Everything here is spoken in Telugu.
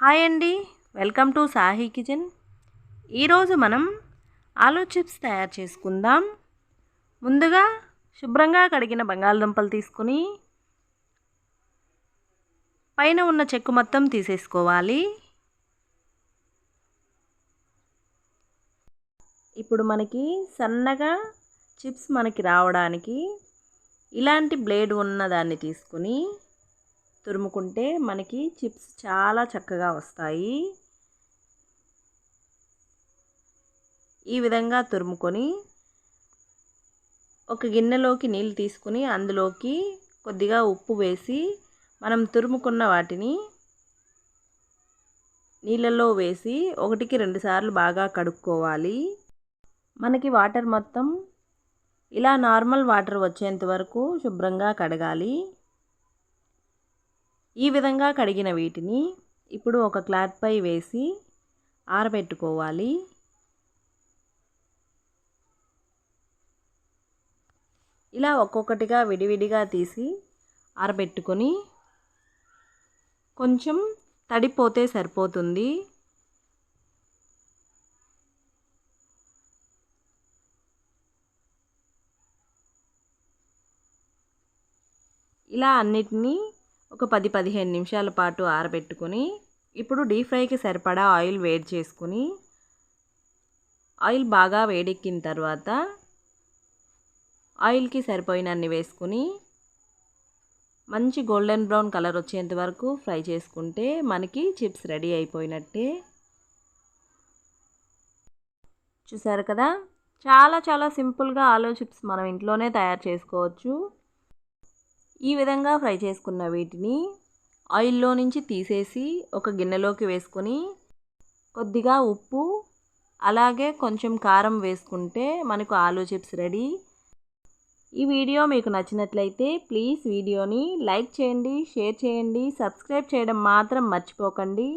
హాయ్ అండి. Welcome to Sahi kitchen. ఈరోజు మనం ఆలూ చిప్స్ తయారు చేసుకుందాం. ముందుగా శుభ్రంగా కడిగిన బంగాళదుంపలు తీసుకుని పైన ఉన్న చెక్కు మొత్తం తీసేసుకోవాలి. ఇప్పుడు మనకి సన్నగా చిప్స్ మనకి రావడానికి ఇలాంటి బ్లేడ్ ఉన్నదాన్ని తీసుకుని తురుముకుంటే మనకి చిప్స్ చాలా చక్కగా వస్తాయి. ఈ విధంగా తురుముకొని ఒక గిన్నెలోకి నీళ్ళు తీసుకుని అందులోకి కొద్దిగా ఉప్పు వేసి మనం తురుముకున్న వాటిని నీళ్ళల్లో వేసి ఒకటికి రెండు సార్లు బాగా కడుక్కోవాలి. మనకి వాటర్ మొత్తం ఇలా నార్మల్ వాటర్ వచ్చేంత వరకు శుభ్రంగా కడగాలి. ఈ విధంగా కడిగిన వీటిని ఇప్పుడు ఒక క్లాత్పై వేసి ఆరబెట్టుకోవాలి. ఇలా ఒక్కొక్కటిగా విడివిడిగా తీసి ఆరబెట్టుకొని కొంచెం తడిపోతే సరిపోతుంది. ఇలా అన్నిటినీ ఒక పది పదిహేను నిమిషాల పాటు ఆరబెట్టుకొని ఇప్పుడు డీప్ ఫ్రైకి సరిపడా ఆయిల్ వేడి చేసుకుని ఆయిల్ బాగా వేడెక్కిన తర్వాత ఆయిల్కి సరిపోయినన్ని వేసుకుని మంచి గోల్డెన్ బ్రౌన్ కలర్ వచ్చేంత వరకు ఫ్రై చేసుకుంటే మనకి చిప్స్ రెడీ అయిపోయినట్టే. చూసారు కదా? చాలా చాలా సింపుల్గా ఆలో చిప్స్ మనం ఇంట్లోనే తయారు చేసుకోవచ్చు. ఈ విధంగా ఫ్రై చేసుకున్న వీటిని ఆయిల్లో నుంచి తీసేసి ఒక గిన్నెలోకి వేసుకొని కొద్దిగా ఉప్పు అలాగే కొంచెం కారం వేసుకుంటే మనకు ఆలూ చిప్స్ రెడీ. ఈ వీడియో మీకు నచ్చినట్లయితే ప్లీజ్ వీడియోని లైక్ చేయండి షేర్ చేయండి సబ్స్క్రైబ్ చేయడం మాత్రం మర్చిపోకండి.